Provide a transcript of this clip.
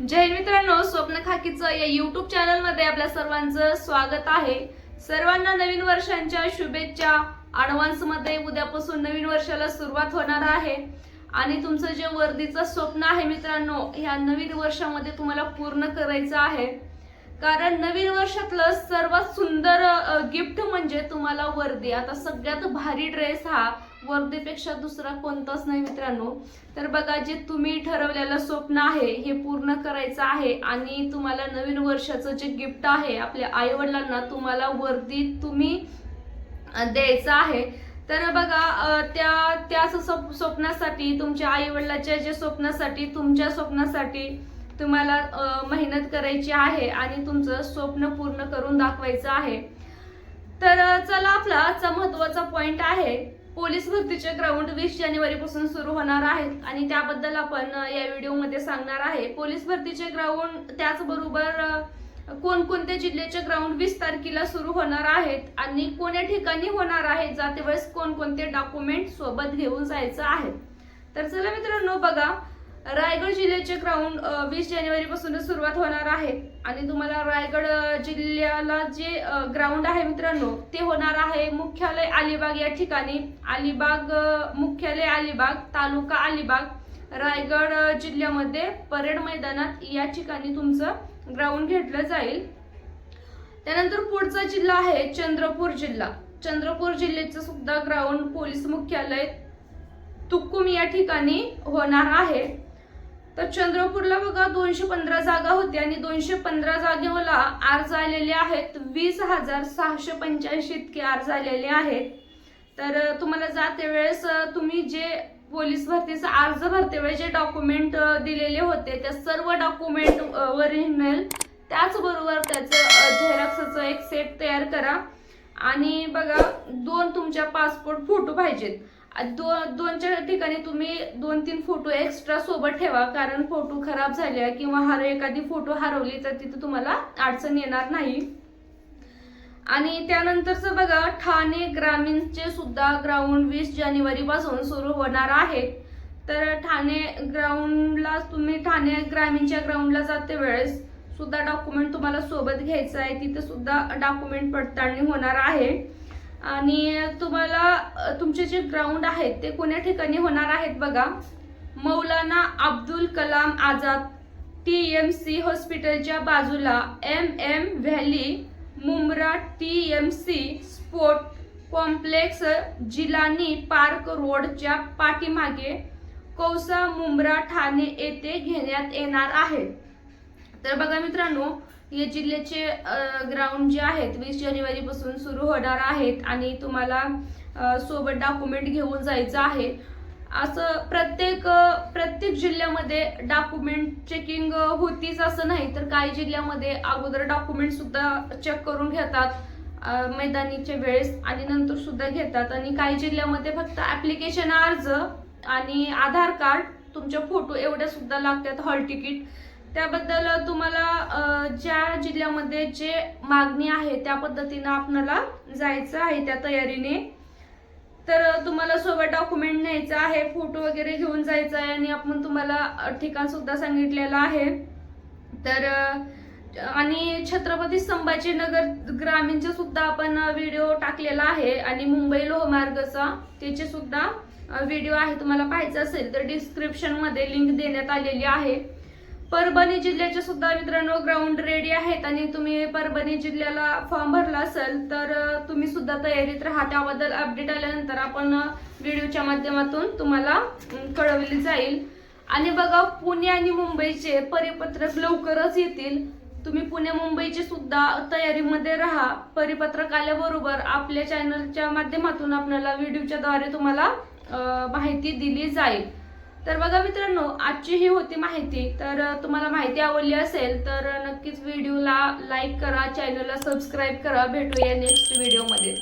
जय मित्रांनो स्वप्न खाकीचं या युट्यूब चॅनलमध्ये आपल्या सर्वांचं स्वागत आहे. सर्वांना नवीन वर्षांच्या शुभेच्छा. अडव्हान्समध्ये उद्यापासून नवीन वर्षाला सुरुवात होणार आहे. आणि तुमचं जे वर्दीचं स्वप्न आहे मित्रांनो ह्या नवीन वर्षामध्ये तुम्हाला पूर्ण करायचं आहे. कारण नवीन वर्षातलं सर्वात सुंदर गिफ्ट म्हणजे तुम्हाला वर्दी. आता सगळ्यात भारी ड्रेस हा वर्दीपेक्षा दुसरा कोणताच नाही मित्रांनो. तर बघा जे तुम्ही ठरवलेलं स्वप्न आहे हे पूर्ण करायचं आहे आणि तुम्हाला नवीन वर्षाचं जे गिफ्ट आहे आपल्या आईवडिलांना तुम्हाला वर्दी तुम्ही द्यायचं आहे. तर बघा त्या त्या स्वप्नासाठी तुमच्या आईवडिलाच्या जे स्वप्नासाठी तुमच्या स्वप्नासाठी तुम्हाला मेहनत करायची आहे आणि तुमचं स्वप्न पूर्ण करून दाखवायचं आहे. तर चला आपला आजचा महत्त्वाचा पॉइंट आहे. पोलीस भरतीचे ग्राउंड वीस जानेवारी पासून सुरू होणार आहेत आणि त्याबद्दल आपण या व्हिडिओमध्ये सांगणार आहे. पोलीस भरतीचे ग्राउंड त्याचबरोबर कोणकोणत्या जिल्ह्याचे ग्राउंड वीस तारखेला सुरू होणार आहेत आणि कोण्या ठिकाणी होणार आहेत जाते वेळेस कोणकोणते डॉक्युमेंट सोबत घेऊन जायचं आहे. तर चला मित्रांनो बघा. रायगड जिल्ह्याचे ग्राउंड वीस जानेवारी पासून सुरुवात होणार आहे. आणि तुम्हाला रायगड जिल्ह्याला जे ग्राउंड आहे मित्रांनो ते होणार आहे मुख्यालय अलिबाग या ठिकाणी. अलिबाग मुख्यालय अलिबाग तालुका अलिबाग. रायगड जिल्ह्यामध्ये परेड मैदानात या ठिकाणी तुमचं ग्राउंड घेतलं जाईल. त्यानंतर पुढचा जिल्हा आहे चंद्रपूर जिल्हा. चंद्रपूर जिल्ह्याचं सुद्धा ग्राउंड पोलीस मुख्यालय तुक्कुम या ठिकाणी होणार आहे. तर चंद्रपूरला बघा दोनशे पंधरा जागा होत्या आणि दोनशे पंधरा जागेला अर्ज आलेले आहेत. वीस हजार सहाशे पंच्याऐंशी इतके अर्ज आलेले आहेत. तर तुम्हाला जाते वेळेस तुम्ही जे पोलीस भरतीचा अर्ज भरते वेळेस जे डॉक्युमेंट दिलेले होते त्या सर्व डॉक्युमेंट ओरिजिनल त्याचबरोबर त्याचं झेरॉक्सचं एक सेट तयार करा. आणि बघा दोन तुमच्या पासपोर्ट फोटो पाहिजेत. दो दोनच्या ठिकाणी तुम्ही दोन तीन फोटो एक्स्ट्रा सोबत ठेवा कारण फोटो खराब झाल्या किंवा हर एखादी फोटो हरवली तर तिथे तुम्हाला अडचण येणार नाही. आणि त्यानंतरच बघा ठाणे ग्रामीणचे सुद्धा ग्राउंड वीस जानेवारी पासून सुरू होणार आहे. तर ठाणे ग्राउंडला तुम्ही ठाणे ग्रामीणच्या ग्राउंडला जाते वेळेस सुद्धा डॉक्युमेंट तुम्हाला सोबत घ्यायचं आहे. तिथे सुद्धा डॉक्युमेंट पडताळणी होणार आहे. आणि तुम्हाला तुमचे जे ग्राउंड आहेत ते कोण्या ठिकाणी होणार आहेत बघा? Maulana Abdul Kalam Azad T M C हॉस्पिटलच्या बाजूला M M valley Mumbra T M C sport complex Jilani park रोडच्या पाठीमागे कौसा मुंब्रा ठाणे येथे घेण्यात येणार आहे. तर बघा मित्रांनो या जिल्ह्याचे ग्राउंड जे आहेत वीस जानेवारीपासून सुरू होणार आहेत आणि तुम्हाला सोबत डॉक्युमेंट घेऊन जायचं आहे. असं प्रत्येक प्रत्येक जिल्ह्यामध्ये डॉक्युमेंट चेकिंग होतीच असं नाही तर काही जिल्ह्यामध्ये अगोदर डॉक्युमेंट सुद्धा चेक करून घेतात मैदानीच्या वेळेस आणि नंतर सुद्धा घेतात. आणि काही जिल्ह्यामध्ये फक्त ॲप्लिकेशन अर्ज आणि आधार कार्ड तुमचे फोटो एवढ्या सुद्धा लागतात हॉल तिकीट त्याबद्दल तुम्हाला ज्या जिल्ह्यामध्ये जे मागणी आहे त्या पद्धतीनं आपल्याला जायचं आहे त्या तयारीने. तर तुम्हाला सोबत डॉक्युमेंट न्यायचं आहे फोटो वगैरे घेऊन जायचं आहे आणि आपण तुम्हाला ठिकाण सुद्धा सांगितलेलं आहे. तर आणि छत्रपती संभाजीनगर ग्रामीणचा सुद्धा आपण व्हिडिओ टाकलेला आहे आणि मुंबई लोहमार्गचा त्याचे सुद्धा व्हिडिओ आहे. तुम्हाला पाहायचं असेल तर डिस्क्रिप्शनमध्ये लिंक देण्यात आलेली आहे. परभणी जिल्ह्याचे सुद्धा मित्रांनो ग्राउंड रेडी आहेत आणि तुम्ही परभणी जिल्ह्याला फॉर्म भरला असेल तर तुम्ही सुद्धा तयारीत राहा. त्याबद्दल अपडेट आल्यानंतर आपण व्हिडिओच्या माध्यमातून तुम्हाला कळवली जाईल. आणि बघा पुणे आणि मुंबईचे परिपत्रक लवकरच येतील. तुम्ही पुणे मुंबईचे सुद्धा तयारीमध्ये राहा. परिपत्रक आल्याबरोबर आपल्या चॅनलच्या माध्यमातून आपल्याला व्हिडिओच्या द्वारे तुम्हाला माहिती दिली जाईल. तर बघा मित्रांनो आजची ही होती माहिती. तर तुम्हाला माहिती आवडली असेल तर नक्कीच व्हिडिओला लाईक करा चॅनलला सबस्क्राईब करा. भेटूया नेक्स्ट व्हिडिओमध्ये